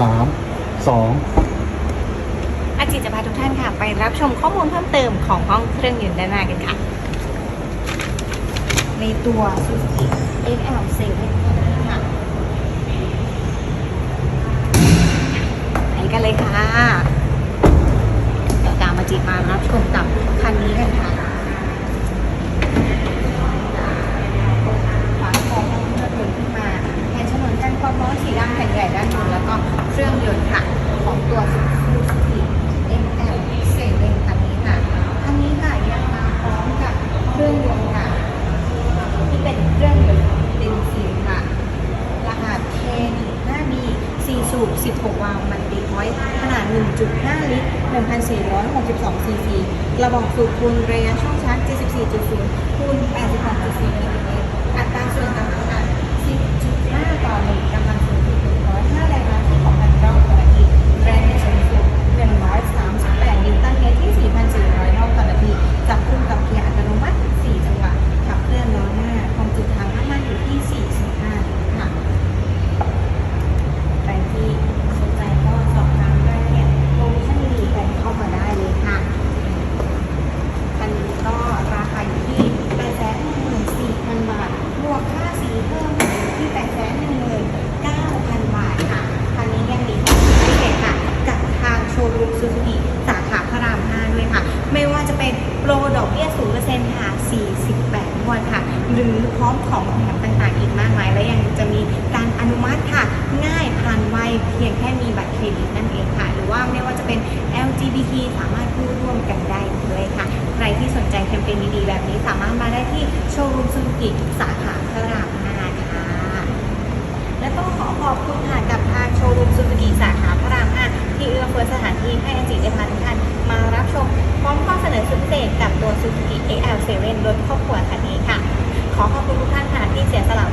สามสองอาจิตจะพาทุกท่านค่ะ ไปรับชมข้อมูลเพิ่มเติมของห้องเครื่องยนต์ด้านหน้ากันค่ะ ในตัว Suzuki XL7 ค่ะไปกันเลยค่ะ เดี๋ยวตามมาจิตมารับชมกับคันนี้กันค่ะฝาของเครื่องยนต์ขึ้นมาแผนฉนวนกันความร้อนสีดำแผ่นใหญ่ด้านบนแล้วก็เครื่องยนต์ค่ะ ของตัว Suzuki XL7 คันนี้ค่ะ คันนี้ค่ะยังมาพร้อมกับเครื่องยนต์ค่ะ ที่เป็นเครื่องยนต์เบนซินค่ะ รหัส K15B 66 วาล์วมันตีพอยต์ขนาด 1.5 ลิตร 1,462 ซีซีระบบสูบคูณระยะช่องชาร์จ 74.0คูณ82.4มิลลิเมตรอัตราส่วนต่างขนาด 10.5 ต่อ 1กำลังสูงสุด105แรงม้าที่2,000รอบต่อนาที แรงในสูงสุด 138 นิวตันเมตรที่ 4,400 รอบต่อนาที จับคู่กับเกียร์อัตโนมัติ 4 จังหวะ ขับเคลื่อนล้อหน้า ความจุถังน้ำมันอยู่ที่ 45ลิตรค่ะ ใครที่สนใจก็สอบถามรายละเอียดโปรโมชั่นดีๆกันเข้ามาได้เลยค่ะคันนี้ก็ราคาอยู่ที่8 1 4 0 0 0 บาท บวกค่าสีเพิ่มอยู่ที่8 1 9 0 0 0 บาทค่ะ คันนี้ยังมีข้อพิเศษค่ะ กับทางโชว์รูมซูซูกิ สาขาพระราม 5 ด้วยค่ะ ไม่ว่าจะเป็นโปรดอกเบี้ย0%ค่ะ 48งวดค่ะ หรือพร้อมของแถมต่างๆ อีกมากมาย และยังจะมีการอนุมัติค่ะ ง่ายผ่านไวเพียงแค่มีบัตรเครดิตนั่นเองค่ะ หรือว่าไม่ว่าจะเป็น LGBT สามารถพูดร่วมกันได้ด้วยค่ะ ใครที่สนใจแคมเปญดีๆแบบนี้สามารถมาได้ที่โชว์รูมซูซูกิสาขาพระราม5ค่ะและต้องขอขอบคุณค่ะกับทางโชว์รูมซูซูกิสาขาพระราม 5 XL7 รถครอบครัวคันนี้ค่ะ ขอขอบคุณทุกท่านค่ะที่เสียสละ